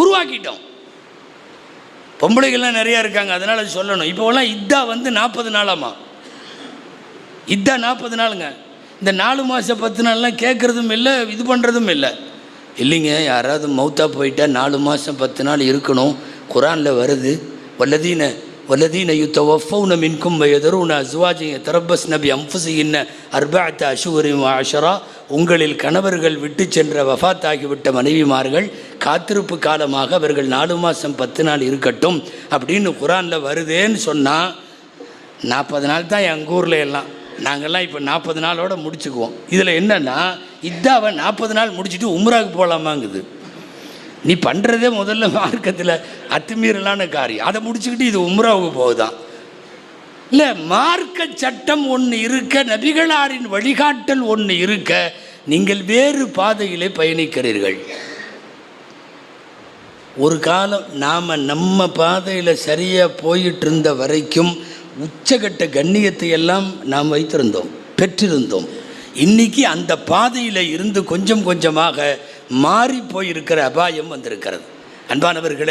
உருவாக்கிட்டோம். பொம்பளைகள்லாம் நிறையா இருக்காங்க அதனால் அது சொல்லணும். இப்போலாம் இத்தா வந்து நாற்பது நாளாமா இத்தா நாற்பது நாளுங்க. இந்த நாலு மாதம் பத்து நாள்லாம் கேட்குறதும் இல்லை இது பண்ணுறதும் இல்லை. இல்லைங்க யாராவது மௌத்தா போயிட்டால் நாலு மாதம் பத்து நாள் இருக்கணும். குரானில் வருது வல்லதீன வல்லதீன யுத்த ஒஃபவுன மின்கும் வயதருன அஸ்வாஜிய தரப்பஸ் நபி அம்புசின்ன அர்பாத்த அஷுவரிம் ஆஷரா உங்களில் கணவர்கள் விட்டு சென்ற வஃத்தாகிவிட்ட மனைவிமார்கள் காத்திருப்பு காலமாக அவர்கள் நாலு மாதம் பத்து நாள் இருக்கட்டும் அப்படின்னு குரானில் வருதேன்னு சொன்னால் நாற்பது நாள் தான் எங்கள் ஊரில் எல்லாம். நாங்கள்லாம் இப்போ நாற்பது நாளோட முடிச்சுக்குவோம். இதில் என்னென்னா இதாவை நாற்பது நாள் முடிச்சுட்டு உம்ராவுக்கு போகலாமாங்குது நீ பண்ணுறதே முதல்ல மார்க்கத்தில் அத்துமீறலான காரியம். அதை முடிச்சுக்கிட்டு இது உம்ராவுக்கு போகுதான். இல்லை மார்க்க சட்டம் ஒன்று இருக்க நபிகளாரின் வழிகாட்டல் ஒன்று இருக்க நீங்கள் வேறு பாதையிலே பயணிக்கிறீர்கள். ஒரு காலம் நாம் நம்ம பாதையில் சரியாக போயிட்டு இருந்த வரைக்கும் உச்சகட்ட கண்ணியத்தை எல்லாம் நாம் வைத்திருந்தோம் பெற்றிருந்தோம். இன்னைக்கு அந்த பாதையில் இருந்து கொஞ்சம் கொஞ்சமாக மாறி போயிருக்கிற அபாயம் வந்திருக்கிறது. அன்பானவர்களே